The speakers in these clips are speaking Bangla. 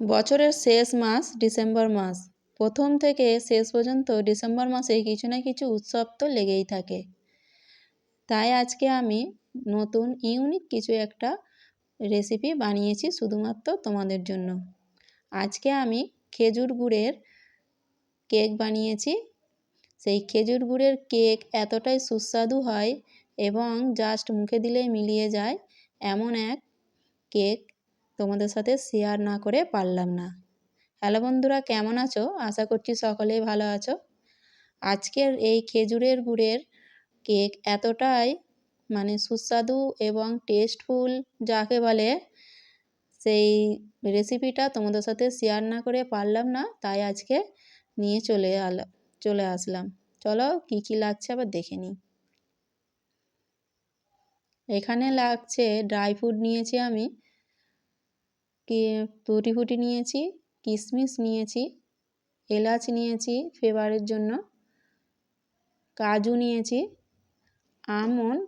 বছরের শেষ মাস ডিসেম্বর মাস। প্রথম থেকে শেষ পর্যন্ত ডিসেম্বর মাসে কিছু না কিছু উৎসব তো লেগেই থাকে। তাই আজকে আমি নতুন, ইউনিক কিছু একটা রেসিপি বানিয়েছি শুধুমাত্র তোমাদের জন্য। আজকে আমি খেজুর গুড়ের কেক বানিয়েছি। সেই খেজুর গুড়ের কেক এতটাই সুস্বাদু হয় এবং জাস্ট মুখে দিলেই মিলিয়ে যায়। এমন এক কেক তোমাদের সাথে শেয়ার না করে পারলাম না। হ্যালো বন্ধুরা, কেমন আছো? আশা করছি সকলেই ভালো আছো। আজকের এই খেজুরের গুড়ের কেক এতটাই মানে সুস্বাদু এবং টেস্টফুল যাকে বলে, সেই রেসিপিটা তোমাদের সাথে শেয়ার না করে পারলাম না, তাই আজকে নিয়ে চলে আলাম চলে আসলাম। চলো কী কী লাগছে আবার দেখে নিই। এখানে লাগছে ড্রাই ফ্রুট নিয়েছি আমি। কি টুটি ফুটি নিয়েছি কিশমিশ নিয়েছি, এলাচ নিয়েছি ফ্লেভারের জন্য, কাজু নিয়েছি, আমন্ড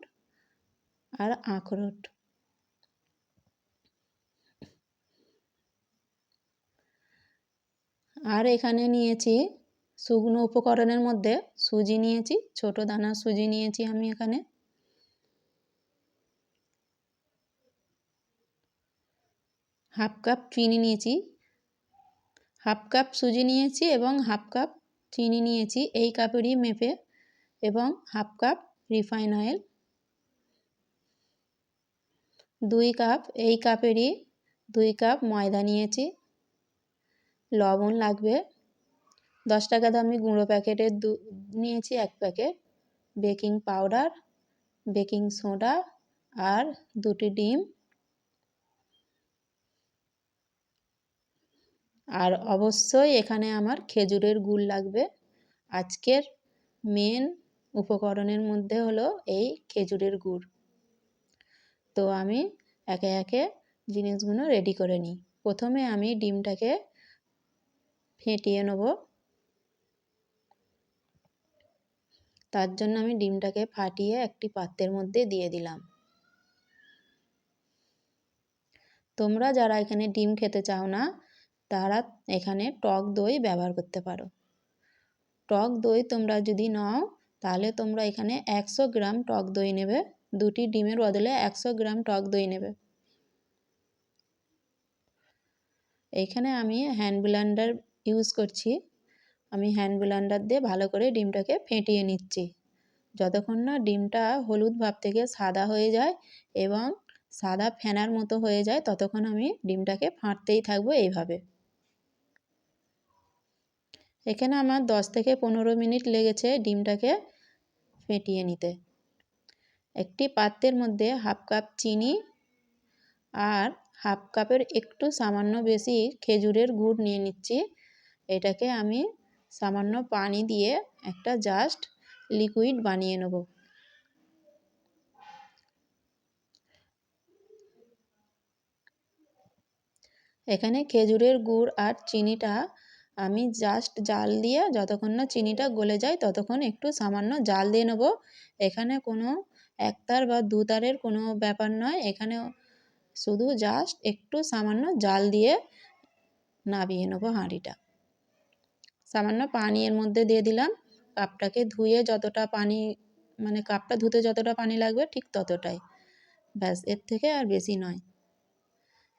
আর আখরোট। আর এখানে নিয়েছি শুকনো উপকরণের মধ্যে সুজি নিয়েছি, ছোট দানা সুজি নিয়েছি আমি এখানে। হাফ কাপ চিনি নিয়েছি। হাফ কাপ সুজি নিয়েছি এবং হাফ কাপ চিনি নিয়েছি এই কাপেরই মেপে এবং হাফ কাপ রিফাইন অয়েল। দুই কাপ, এই কাপেরই দুই কাপ ময়দা নিয়েছি। লবণ লাগবে। দশ টাকা দামি গুঁড়ো প্যাকেটের দু, নিয়েছি এক packet baking powder, baking soda আর দুটি ডিম। আর অবশ্যই এখানে আমার খেজুরের গুড় লাগবে। আজকের মেন উপকরণের মধ্যে হলো এই খেজুরের গুড়। তো আমি একে একে জিনিসগুলো রেডি করে নিই। প্রথমে আমি ডিমটাকে ফেটিয়ে নেব। তার জন্য আমি ডিমটাকে ফাটিয়ে একটি পাত্রের মধ্যে দিয়ে দিলাম। তোমরা যারা এখানে ডিম খেতে চাও না তারা এখানে টক দই ব্যবহার করতে পারো। টক দই তোমরা যদি নাও, তাহলে তোমরা এখানে একশো গ্রাম টক দই নেবে। দুটি ডিমের বদলে একশো গ্রাম টক দই নেবে। এইখানে আমি হ্যান্ড ব্লেন্ডার ইউজ করছি। আমি হ্যান্ড ব্লেন্ডার দিয়ে ভালো করে ডিমটাকে ফেটিয়ে নিচ্ছি। যতক্ষণ না ডিমটা হলুদ ভাব থেকে সাদা হয়ে যায় এবং সাদা ফেনার মতো হয়ে যায়, ততক্ষণ আমি ডিমটাকে ফাটতেই থাকব এইভাবে। এখানে আমার দশ থেকে পনেরো মিনিট লেগেছে ডিমটাকে ফেটিয়ে নিতে। একটি পাত্রের মধ্যে হাফ কাপ চিনি আর হাফ কাপের একটু সামান্য বেশি খেজুরের গুড় নিয়ে নিচ্ছি। এটাকে আমি সামান্য পানি দিয়ে একটা জাস্ট লিকুইড বানিয়ে নেব। এখানে খেজুরের গুড় আর চিনিটা আমি জাস্ট জাল দিয়ে যতক্ষণ না চিনিটা গলে যায় ততক্ষণ একটু সামান্য জাল দিয়ে নেব। এখানে কোনো একতার বা দুতারের কোনো ব্যাপার নয়। এখানে শুধু জাস্ট একটু সামান্য জাল দিয়ে নাবিয়ে নেব হাঁড়িটা। সামান্য পানি এর মধ্যে দিয়ে দিলাম। কাপটাকে ধুয়ে যতটা পানি মানে কাপটা ধুতে যতটা পানি লাগবে ঠিক ততটাই। ব্যাস, এর থেকে আর বেশি নয়।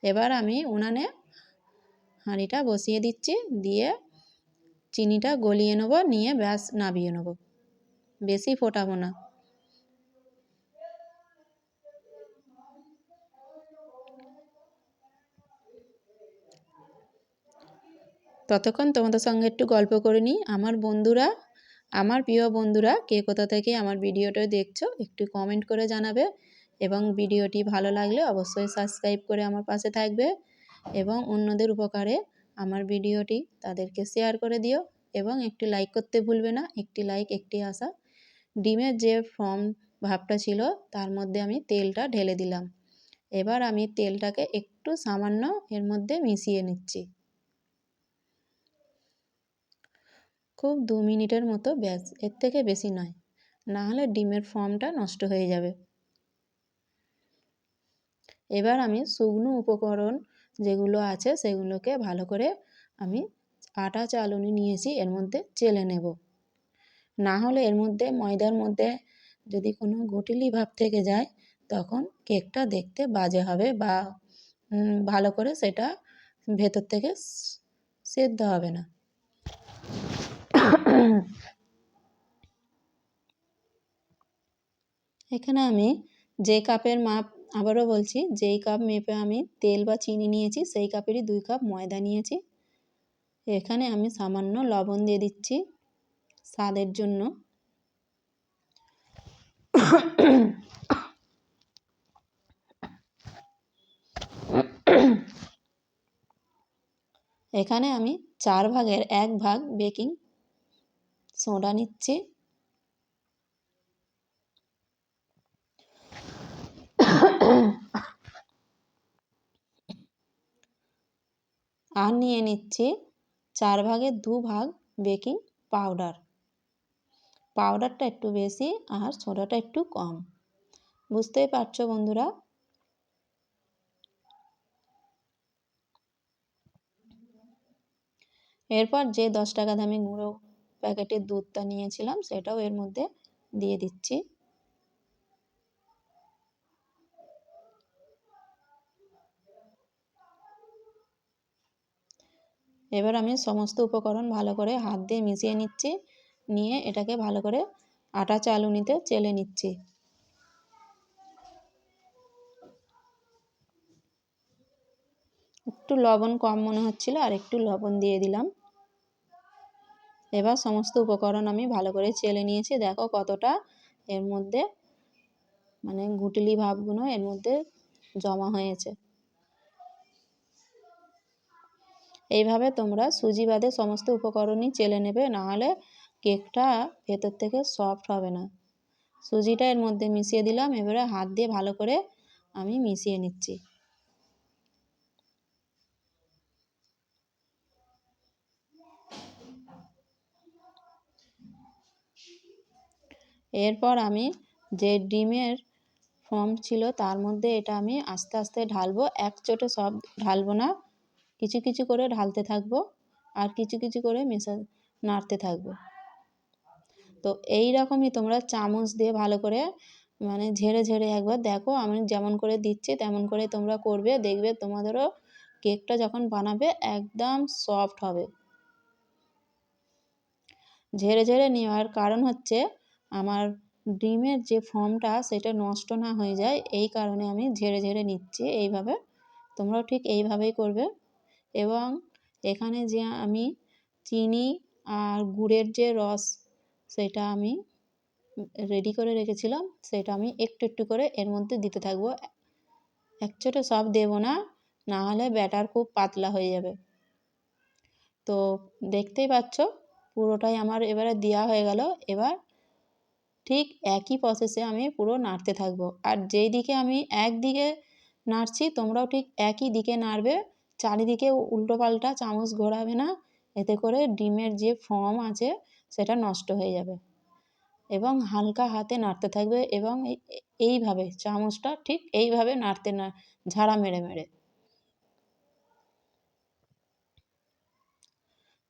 এবার আমি উনানে হাঁড়িটা বসিয়ে দিচ্ছি, দিয়ে চিনিটা গলিয়ে নেব, নিয়ে ব্যাস নাবিয়ে নেব। বেশি ফোটাবো না। ততক্ষণ তোমাদের সঙ্গে একটু গল্প করে নিই। আমার বন্ধুরা, আমার প্রিয় বন্ধুরা, কে কোথা থেকে আমার ভিডিওটা দেখছ, একটু কমেন্ট করে জানাবে এবং ভিডিওটি ভালো লাগলে অবশ্যই সাবস্ক্রাইব করে আমার পাশে থাকবে। এবং অন্যদের উপকারে আমার ভিডিওটি তাদেরকে শেয়ার করে দিও এবং একটি লাইক করতে ভুলবে না, একটি লাইক একটি আশা। ডিমের যে ফর্ম ভাবটা ছিল, তার মধ্যে আমি তেলটা ঢেলে দিলাম। এবার আমি তেলটাকে একটু সামান্য এর মধ্যে মিশিয়ে নিচ্ছি। খুব দু মিনিটের মতো ব্যাস, এর থেকে বেশি নয়। না হলে ডিমের ফর্মটা নষ্ট হয়ে যাবে। এবার আমি শুকনো উপকরণ যেগুলো আছে সেগুলোকে ভালো করে আমি আটা চালুনি নিয়েছি, এর মধ্যে চেলে নেব। না হলে এর মধ্যে, ময়দার মধ্যে যদি কোনো গুটিলি ভাব থেকে যায়, তখন কেকটা দেখতে বাজে হবে বা ভালো করে সেটা ভেতর থেকে সেদ্ধ হবে না। এখানে আমি যে কাপের মাপ আবারও বলছি, যেই কাপ মেপে আমি তেল বা চিনি নিয়েছি, সেই কাপেরই দুই কাপ ময়দা নিয়েছি। এখানে আমি সামান্য লবণ দিয়ে দিচ্ছি স্বাদের জন্য। এখানে আমি চার ভাগের এক ভাগ বেকিং সোডা নিচ্ছি। আর নিয়ে নিচ্ছি চার ভাগের দু ভাগ বেকিং পাউডার। পাউডারটা একটু বেশি আর সোডাটা একটু কম। বুঝতেই পারছ বন্ধুরা? এরপর যে দশ টাকা দামি গুঁড়ো প্যাকেটের দুধটা নিয়েছিলাম সেটাও এর মধ্যে দিয়ে দিচ্ছি। এবার আমি সমস্ত উপকরণ ভালো করে হাত দিয়ে মিশিয়ে নিচ্ছি, নিয়ে এটাকে ভালো করে আটা চালুনিতে চেলে নিচ্ছি। একটু লবণ কম মনে হচ্ছিল, আর একটু লবণ দিয়ে দিলাম। এবার সমস্ত উপকরণ আমি ভালো করে চেলে নিয়েছি। দেখো কতটা এর মধ্যে মানে গুটলি ভাবগুলো এর মধ্যে জমা হয়েছে। এইভাবে তোমরা সুজি বাদে সমস্ত উপকরণই চেলে নেবে, নাহলে কেকটা ভেতর থেকে সফট হবে না। সুজিটা এর মধ্যে মিশিয়ে দিলাম, এবারে হাত দিয়ে ভালো করে আমি মিশিয়ে নিচ্ছি। এরপর আমি যে ডিমের ফর্ম ছিল, তার মধ্যে এটা আমি আস্তে আস্তে ঢালবো। এক চোটে সব ঢালবো না। কিছু কিছু করে ঢালতে থাকব আর কিছু কিছু করে মেশা, নাড়তে থাকব। তো এই রকমই তোমরা চামচ দিয়ে ভালো করে মানে ঝেড়ে ঝেড়ে একবার দেখো, আমি যেমন করে দিচ্ছি তেমন করে তোমরা করবে, দেখবে তোমাদেরও কেকটা যখন বানাবে একদম সফট হবে। ঝেড়ে ঝেড়ে নেওয়ার কারণ হচ্ছে আমার ডিমের যে ফর্মটা সেটা নষ্ট না হয়ে যায়, এই কারণে আমি ঝেড়ে ঝেড়ে নিচ্ছি, এইভাবে তোমরাও ঠিক এইভাবেই করবে। এবং এখানে যে আমি চিনি আর গুড়ের যে রস, সেটা আমি রেডি করে রেখেছিলাম, সেটা আমি একটু একটু করে এর মধ্যে দিতে থাকব। একচোটে সব দেবো না নাহলে ব্যাটার খুব পাতলা হয়ে যাবে। তো দেখতেই পাচ্ছ, পুরোটাই আমার এবারে দেওয়া হয়ে গেল। এবার ঠিক একই প্রসেসে আমি পুরো নাড়তে থাকব। আর যেই দিকে আমি একদিকে নাড়ছি, তোমরাও ঠিক একই দিকে নাড়বে। চারিদিকে উল্টো পাল্টা চামচ ঘোরাবে না। এতে করে ডিমের যে ফর্ম আছে, সেটা নষ্ট হয়ে যাবে। এবং হালকা হাতে নাড়তে থাকবে এবং এইভাবে চামচটা ঠিক এইভাবে নাড়তে না, ঝাড়া মেরে মেরে।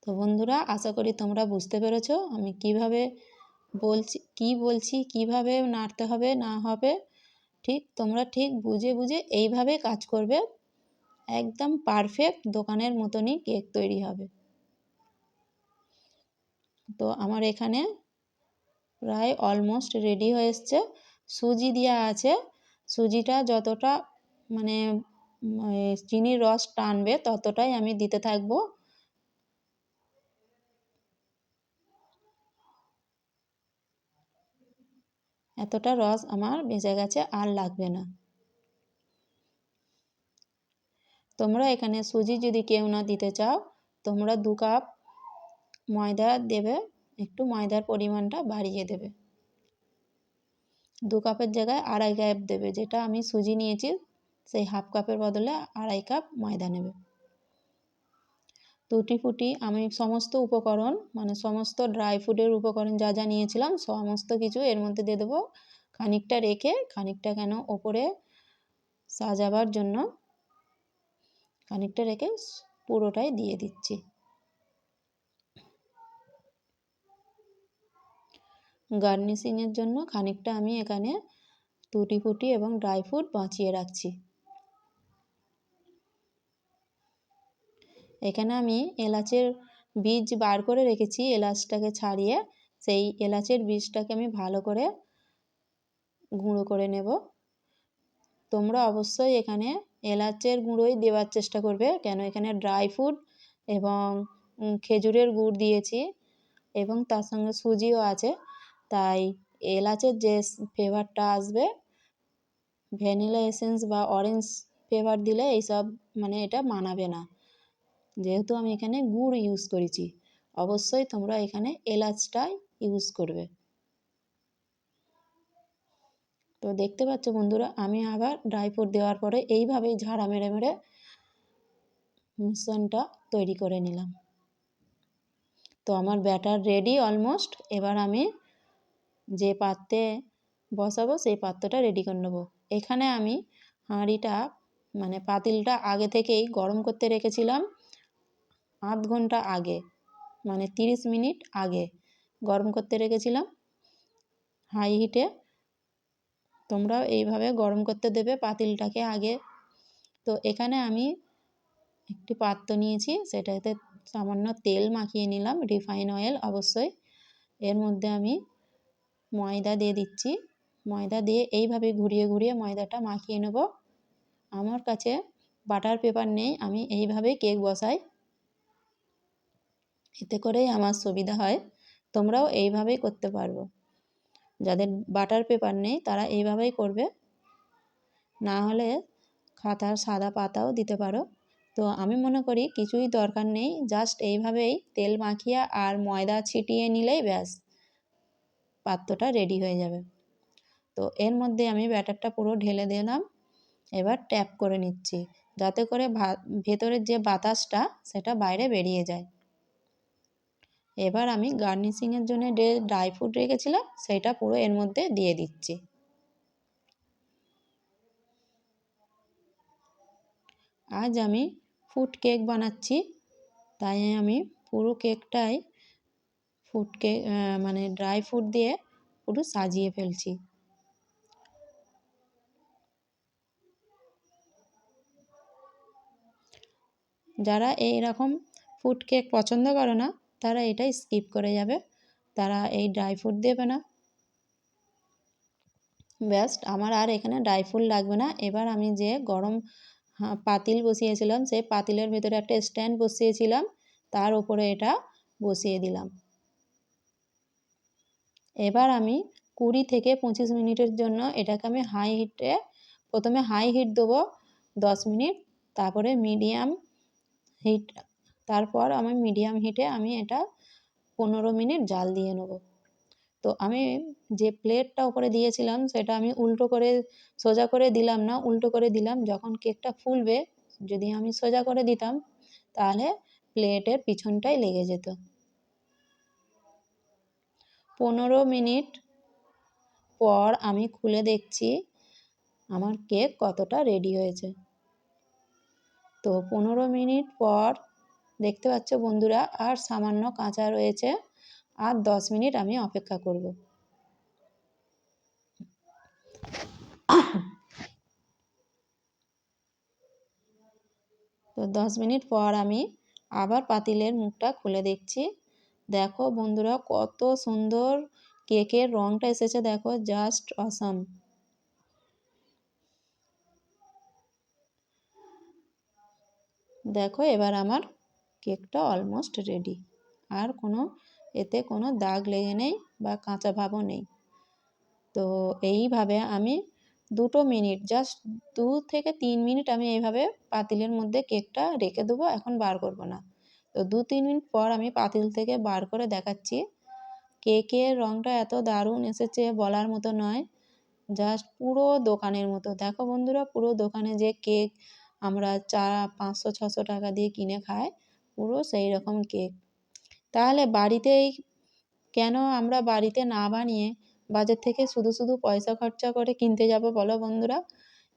তো বন্ধুরা, আশা করি তোমরা বুঝতে পেরেছ আমি কীভাবে বলছি, কি বলছি, কীভাবে নাড়তে হবে, না হবে। ঠিক তোমরা ঠিক বুঝে বুঝে এইভাবে কাজ করবে। একদম পারফেক্ট দোকানের মতনই কেক তৈরি হবে। তো আমার এখানে প্রায় অলমোস্ট রেডি হয়ে এসছে। সুজি দেওয়া আছে। সুজিটা যতটা মানে চিনির রস টানবে ততটাই আমি দিতে থাকব। এতটা রস আমার বেঁচে গেছে, আর লাগবে না। তোমরা এখানে সুজি যদি কেউ না দিতে চাও, তোমরা দু কাপ ময়দা দেবে, একটু ময়দার পরিমাণটা বাড়িয়ে দেবে। দু কাপের জায়গায় আড়াই কাপ দেবে, যেটা আমি সুজি নিয়েছি, সেই হাফ কাপের বদলে আড়াই কাপ ময়দা নেবে। টুটি ফুটি আমি সমস্ত উপকরণ মানে সমস্ত ড্রাই ফ্রুটের উপকরণ যা যা নিয়েছিলাম, সমস্ত কিছু এর মধ্যে দিয়ে দেবো। খানিকটা রেখে খানিকটা কেন ওপরে সাজাবার জন্য খানিকটা রেখে পুরোটাই দিয়ে দিচ্ছি। গার্নিশিংয়ের জন্য খানিকটা আমি এখানে টুটি ফুটি এবং ড্রাই ফ্রুট বাঁচিয়ে রাখছি। এখানে আমি এলাচের বীজ বার করে রেখেছি, এলাচটাকে ছাড়িয়ে সেই এলাচের বীজটাকে আমি ভালো করে গুঁড়ো করে নেব। তোমরা অবশ্যই এখানে এলাচের গুঁড়োই দেওয়ার চেষ্টা করবে। কেন? এখানে ড্রাই ফ্রুট এবং খেজুরের গুড় দিয়েছি এবং তার সঙ্গে সুজিও আছে। তাই এলাচের যে ফ্লেভারটা আসবে ভ্যানিলা এসেন্স বা অরেঞ্জ ফ্লেভার দিলে এইসব মানে এটা মানাবে না। যেহেতু আমি এখানে গুড় ইউজ করেছি, অবশ্যই তোমরা এখানে এলাচটাই ইউজ করবে। তো দেখতে পাচ্ছ বন্ধুরা, আমি আবার ড্রাই ফ্রুট দেওয়ার পরে এইভাবেই ঝাড়া মেরে মেরে মিশ্রণটা তৈরি করে নিলাম। তো আমার ব্যাটার রেডি অলমোস্ট এবার আমি যে পাত্রে বসাবো সেই পাত্রটা রেডি করে নেব। এখানে আমি হাঁড়িটা মানে পাতিলটা আগে থেকেই গরম করতে রেখেছিলাম আধ ঘণ্টা আগে মানে তিরিশ মিনিট আগে গরম করতে রেখেছিলাম। হাই হিটে তোমরাও এইভাবে গরম করতে দেবে পাতিলটাকে আগে। তো এখানে আমি একটি পাত্র নিয়েছি, সেটাতে সামান্য তেল মাখিয়ে নিলাম, রিফাইন অয়েল অবশ্যই। এর মধ্যে আমি ময়দা দিয়ে দিচ্ছি। ময়দা দিয়ে এইভাবে ঘুরিয়ে ঘুরিয়ে ময়দাটা মাখিয়ে নেব। আমার কাছে বাটার পেপার নেই, আমি এইভাবেই কেক বসাই। এতে করেই আমার সুবিধা হয়। তোমরাও এইভাবেই করতে পারব। যাদের বাটার পেপার নেই, তারা এইভাবেই করবে। না হলে খাতার সাদা পাতাও দিতে পারো। তো আমি মনে করি কিছুই দরকার নেই জাস্ট এইভাবেই তেল মাখিয়ে আর ময়দা ছিটিয়ে নিলেই ব্যাস, পাত্রটা রেডি হয়ে যাবে। তো এর মধ্যে আমি ব্যাটারটা পুরো ঢেলে দিলাম। এবার ট্যাপ করে নিচ্ছি, যাতে করে ভেতরের যে বাতাসটা, সেটা বাইরে বেরিয়ে যায়। এবার আমি গার্নিশিংয়ের জন্য যে ড্রাই ফ্রুট রেখেছিলাম, সেটা পুরো এর মধ্যে দিয়ে দিচ্ছি। আজ আমি ফুড কেক বানাচ্ছি। তাই আমি পুরো কেকটাই ফুড কেক মানে ড্রাই ফ্রুট দিয়ে পুরো সাজিয়ে ফেলছি। যারা এই রকম ফুড কেক পছন্দ করে না তারা এটা স্কিপ করে যাবে। তারা এই ড্রাই ফ্রুট দেবে না। ব্যাস্ট আমার আর এখানে ড্রাই ফ্রুট লাগবে না। এবার আমি যে গরম পাতিল বসিয়েছিলাম, সেই পাতিলের ভেতরে একটা স্ট্যান্ড বসিয়েছিলাম, তার উপরে এটা বসিয়ে দিলাম। এবার আমি কুড়ি থেকে পঁচিশ মিনিটের জন্য এটাকে আমি হাই হিটে, প্রথমে হাই হিট দেবো দশ মিনিট, তারপরে মিডিয়াম হিট তারপর আমি মিডিয়াম হিটে আমি এটা পনেরো মিনিট জাল দিয়ে নেব। তো আমি যে প্লেটটা ওপরে দিয়েছিলাম, সেটা আমি উল্টো করে সোজা করে দিলাম না, উল্টো করে দিলাম। যখন কেকটা ফুলবে, যদি আমি সোজা করে দিতাম, তাহলে প্লেটের পিছনটাই লেগে যেত। পনেরো মিনিট পর আমি খুলে দেখছি আমার কেক কতটা রেডি হয়েছে। তো পনেরো মিনিট পর দেখতে পাচ্ছ বন্ধুরা, আর সামান্য কাঁচা রয়েছে। আর দশ মিনিট আমি অপেক্ষা করব। তো দশ মিনিট পর আমি আবার পাতিলের মুখটা খুলে দেখছি। দেখো বন্ধুরা, কত সুন্দর কেকের রঙটা এসেছে, দেখো, জাস্ট অসাম। দেখো, এবার আমার কেকটা অলমোস্ট রেডি আর কোনো, এতে কোনো দাগ লেগে নেই বা কাঁচা ভাবও নেই। তো এইভাবে আমি দুটো মিনিট জাস্ট দু থেকে তিন মিনিট আমি এইভাবে পাতিলের মধ্যে কেকটা রেখে দেবো, এখন বার করব না। তো দু তিন মিনিট পর আমি পাতিল থেকে বার করে দেখাচ্ছি। কেকের রঙটা এত দারুণ এসেছে বলার মতো নয় জাস্ট পুরো দোকানের মতো। দেখো বন্ধুরা, পুরো দোকানে যে কেক আমরা চা পাঁচশো, ছশো টাকা দিয়ে কিনে খাই পুরো সেই রকম কেক। তাহলে বাড়িতেই কেন আমরা বাড়িতে না বানিয়ে বাজার থেকে শুধু শুধু পয়সা খরচা করে কিনতে যাব বলো বন্ধুরা?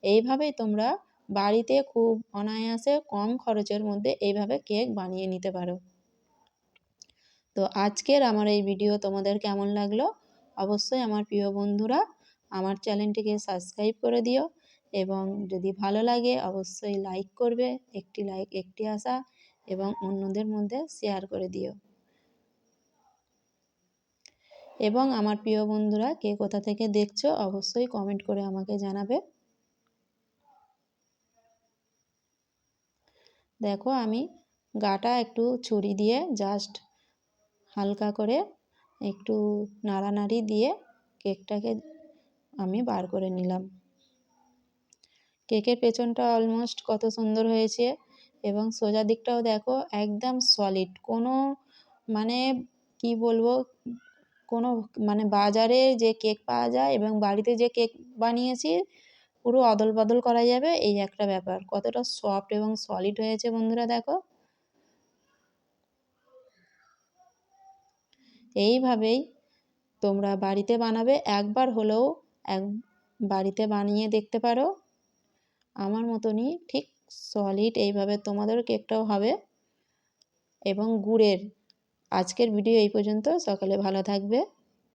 এইভাবেই তোমরা বাড়িতে খুব অনায়াসে কম খরচের মধ্যে এইভাবে কেক বানিয়ে নিতে পারো। তো আজকের আমার এই ভিডিও তোমাদের কেমন লাগল? অবশ্যই আমার প্রিয় বন্ধুরা, আমার চ্যানেলটিকে সাবস্ক্রাইব করে দিও এবং যদি ভালো লাগে অবশ্যই লাইক করবে। একটি লাইক, একটি আশা। এবং অন্যদের মধ্যে শেয়ার করে দিও। এবং আমার প্রিয় বন্ধুরা, কে কোথা থেকে দেখছ, অবশ্যই কমেন্ট করে আমাকে জানাবে। দেখো, আমি গাটা একটু ছুরি দিয়ে জাস্ট হালকা করে একটু নাড়ানাড়ি দিয়ে কেকটাকে আমি বার করে নিলাম। কেকের পেছনটা অলমোস্ট কত সুন্দর হয়েছে। এবং সোজা দিকটাও দেখো, একদম সলিড কোনো মানে কি বলব, কোনো মানে বাজারে যে কেক পাওয়া যায় এবং বাড়িতে যে কেক বানিয়েছি, পুরো অদল বদল করা যাবে, এই একটা ব্যাপার। কতটা সফট এবং সলিড হয়েছে বন্ধুরা দেখো। এইভাবেই তোমরা বাড়িতে বানাবে, একবার হলেও এক বাড়িতে বানিয়ে দেখতে পারো। আমার মতনই ঠিক সলিড এইভাবে তোমাদের কেকটাও হবে। এবং গুড়ের আজকের ভিডিও এই পর্যন্ত। সকালে ভালো থাকবে।